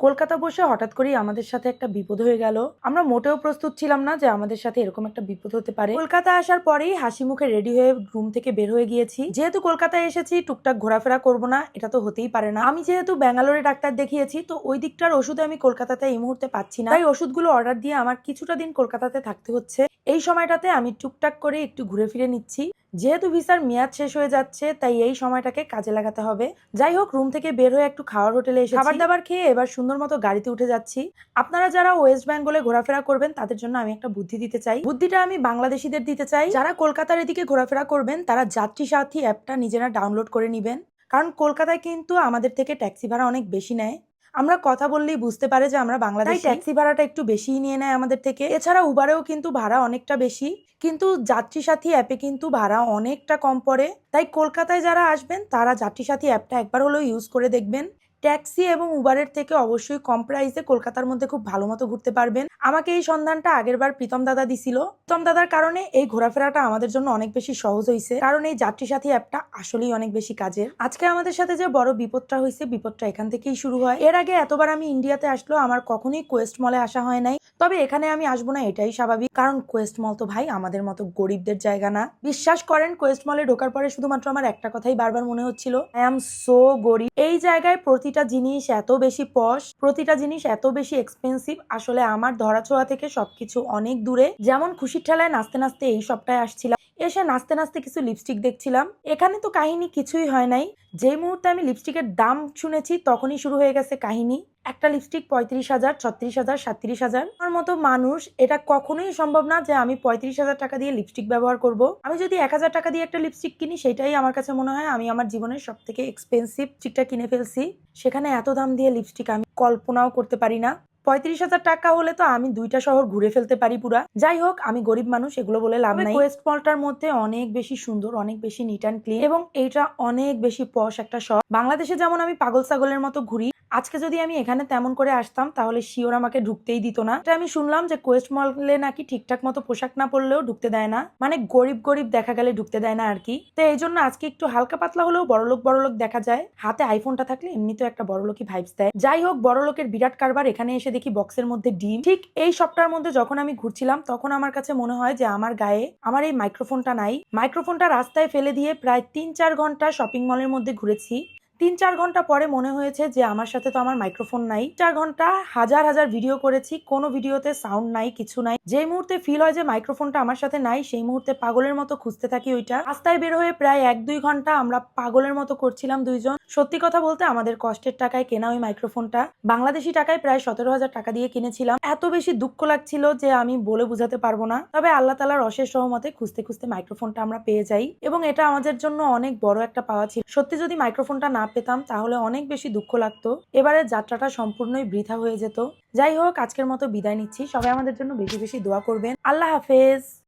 কলকাতা বসে হঠাৎ করেই আমাদের সাথে একটা বিপদ হয়ে গেল। আমরা মোটেও প্রস্তুত ছিলাম না যে আমাদের সাথে এরকম একটা বিপদ হতে পারে। কলকাতা আসার পরেই হাসি মুখে রেডি হয়ে রুম থেকে বের হয়ে গিয়েছি। যেহেতু কলকাতায় এসেছি, টুকটাক ঘোরাফেরা করব না, এটা তো হতেই পারে না। আমি যেহেতু ব্যাঙ্গালোরে ডাক্তার দেখিয়েছি, তো ওই দিকটার ওষুধ আমি কলকাতাতে এই মুহূর্তে পাচ্ছি না। তাই ওষুধগুলো অর্ডার দিয়ে আমার কিছুটা দিন কলকাতাতে থাকতে হচ্ছে। এই সময়টাতে আমি টুকটাক করে একটু ঘুরে ফিরে নিচ্ছি। যেহেতু ভিসার মেয়াদ শেষ হয়ে যাচ্ছে, তাই এই সময়টাকে কাজে লাগাতে হবে। যাই হোক, রুম থেকে বের হয়ে একটু খাওয়ার হোটেলে এসে খাবার দাবার খেয়ে এবার সুন্দর মতো গাড়িতে উঠে যাচ্ছি। আপনারা যারা ওয়েস্ট বেঙ্গলে ঘোরাফেরা করবেন, তাদের জন্য আমি একটা বুদ্ধি দিতে চাই। বুদ্ধিটা আমি বাংলাদেশিদের দিতে চাই। যারা কলকাতার এদিকে ঘোরাফেরা করবেন, তারা যাত্রী সাথী অ্যাপটা নিজেরা ডাউনলোড করে নেবেন। কারণ কলকাতায় কিন্তু আমাদের থেকে ট্যাক্সি ভাড়া অনেক বেশি নেয়। আমরা কথা বললেই বুঝতে পারে যে আমরা বাংলাদেশ। ট্যাক্সি ভাড়াটা একটু বেশিই নিয়ে নেয় আমাদের থেকে। এছাড়া উবারেও কিন্তু ভাড়া অনেকটা বেশি। কিন্তু যাত্রী সাথী অ্যাপে কিন্তু ভাড়া অনেকটা কম পড়ে। তাই কলকাতায় যারা আসবেন তারা যাত্রী সাথী অ্যাপটা একবার হলেও ইউজ করে দেখবেন। ট্যাক্সি এবং উবারের থেকে অবশ্যই কম প্রাইসে কলকাতার মধ্যে খুব ভালো মতো ঘুরতে পারবেন। আমাকে এই সন্ধানটা আগের বার প্রীতম দাদা দিছিল। প্রীতম দাদার কারণে এই ঘোরাফেরাটা আমাদের জন্য অনেক বেশি সহজ হয়েছে কারণ এই যাত্রী সাথী অ্যাপটা আসলেই অনেক বেশি কাজের। আজকে আমাদের সাথে যে বড় বিপদটা হয়েছে বিপদটা এখান থেকেই শুরু হয়। এর আগে এতবার আমি ইন্ডিয়াতে আসলো আমার কখনোই কোয়েস্ট মলে আসা হয় নাই। তবে এখানে আমি আসব না, এটাই স্বাভাবিক। কারণ কোয়েস্ট মল তো ভাই আমাদের মতো গরিবদের জায়গা না। বিশ্বাস করেন কোয়েস্ট মলে ঢোকার পরে শুধুমাত্র আমার একটা কথাই বারবার মনে হচ্ছিল। আই এম সো গরিব। এই জায়গায় প্রতিটা জিনিস এত বেশি পশ প্রতিটা জিনিস এত বেশি এক্সপেন্সিভ আসলে আমার ধরাছোঁয়া থেকে সবকিছু অনেক দূরে। যেমন খুশির ঠেলায় নাচতে নাচতে এই সবটাই আসছিলাম। এসে নাচতে নাচতে কিছু লিপস্টিক দেখছিলাম। এখানে তো কাহিনী কিছুই হয় নাই। যেই মুহূর্তে আমি লিপস্টিকের দাম শুনেছি, তখনই শুরু হয়ে গেছে কাহিনী। একটা লিপস্টিক পঁয়ত্রিশ হাজার, ছত্রিশ হাজার, সাত্রিশ হাজার। আমার মতো মানুষ, এটা কখনোই সম্ভব না যে আমি পঁয়ত্রিশ হাজার টাকা দিয়ে লিপস্টিক ব্যবহার করব। আমি যদি এক হাজার টাকা দিয়ে একটা লিপস্টিক কিনি, সেটাই আমার কাছে মনে হয় আমি আমার জীবনের সব থেকে এক্সপেন্সিভ লিপস্টিকটা কিনে ফেলছি। সেখানে এত দাম দিয়ে লিপস্টিক আমি কল্পনাও করতে পারি না। পঁয়ত্রিশ হাজার টাকা হলে তো আমি দুইটা শহর ঘুরে ফেলতে পারি পুরা। যাই হোক আমি গরিব মানুষ এগুলো বলে লাভ নাই। ওয়েস্ট মলটার মধ্যে অনেক বেশি সুন্দর অনেক বেশি নিট অ্যান্ড ক্লিন এবং এইটা অনেক বেশি পশ একটা শহর। বাংলাদেশে যেমন আমি পাগল ছাগলের মতো ঘুরি আজকে যদি আমি এখানে তেমন করে আসতাম, তাহলে শিওর আমাকে ঢুকতেই দিত না। এটা আমি শুনলাম যে কোয়েস্ট মলে নাকি ঠিকঠাক মতো পোশাক না পরলেও ঢুকতে দেয় না। মানে গরিব গরিব দেখা গেলে ঢুকতে দেয় না আর কি। তো এই জন্য আজকে একটু হালকা পাতলা হলেও বড়লোক বড়লোক দেখা যায়। হাতে আইফোনটা থাকলে এমনিতেও একটা বড়লোকই ভাইবস দেয়। যাই হোক, বড়লোকের বিরাট কারবার, এখানে এসে দেখি বক্সের মধ্যে ডিম। ঠিক এই সপ্তাহের মধ্যে যখন আমি ঘুরছিলাম, তখন আমার কাছে মনে হয় যে আমার গায়ে, আমার এই মাইক্রোফোনটা নাই। মাইক্রোফোনটা রাস্তায় ফেলে দিয়ে প্রায় তিন চার ঘণ্টা শপিং মলের মধ্যে ঘুরেছি। তিন চার ঘণ্টা পরে মনে হয়েছে যে আমার সাথে তো আমার মাইক্রোফোন নাই। চার ঘণ্টা, হাজার হাজার ভিডিও করেছি, কোনো ভিডিওতে সাউন্ড নাই, কিছু নাই। যে মুহূর্তে ফিল হয় যে মাইক্রোফোনটা আমার সাথে নাই, সেই মুহূর্তে পাগলের মতো খুঁজতে থাকি ওইটা। রাস্তায় বের হয়ে প্রায় এক দুই ঘণ্টা আমরা পাগলের মতো করছিলাম দুইজন। সত্যি কথা বলতে আমাদের কষ্টের টাকায় কেনা ওই মাইক্রোফোনটা বাংলাদেশি টাকায় প্রায় সতেরো হাজার টাকা দিয়ে কিনেছিলাম। এত বেশি দুঃখ লাগছিল যে আমি বলে বুঝাতে পারব না। তবে আল্লাহ তালার অশেষ সহমতে খুঁজতে খুঁজতে মাইক্রোফোনটা আমরা পেয়ে যাই। এবং এটা আমাদের জন্য অনেক বড় একটা পাওয়া ছিল। সত্যি যদি মাইক্রোফোনটা না পেতাম, তাহলে অনেক বেশি দুঃখ লাগতো। এবারের যাত্রাটা সম্পূর্ণই বৃথা হয়ে যেত। যাই হোক, আজকের মতো বিদায় নিচ্ছি। সবাই আমাদের জন্য বেশি বেশি দোয়া করবেন। আল্লাহ হাফেজ!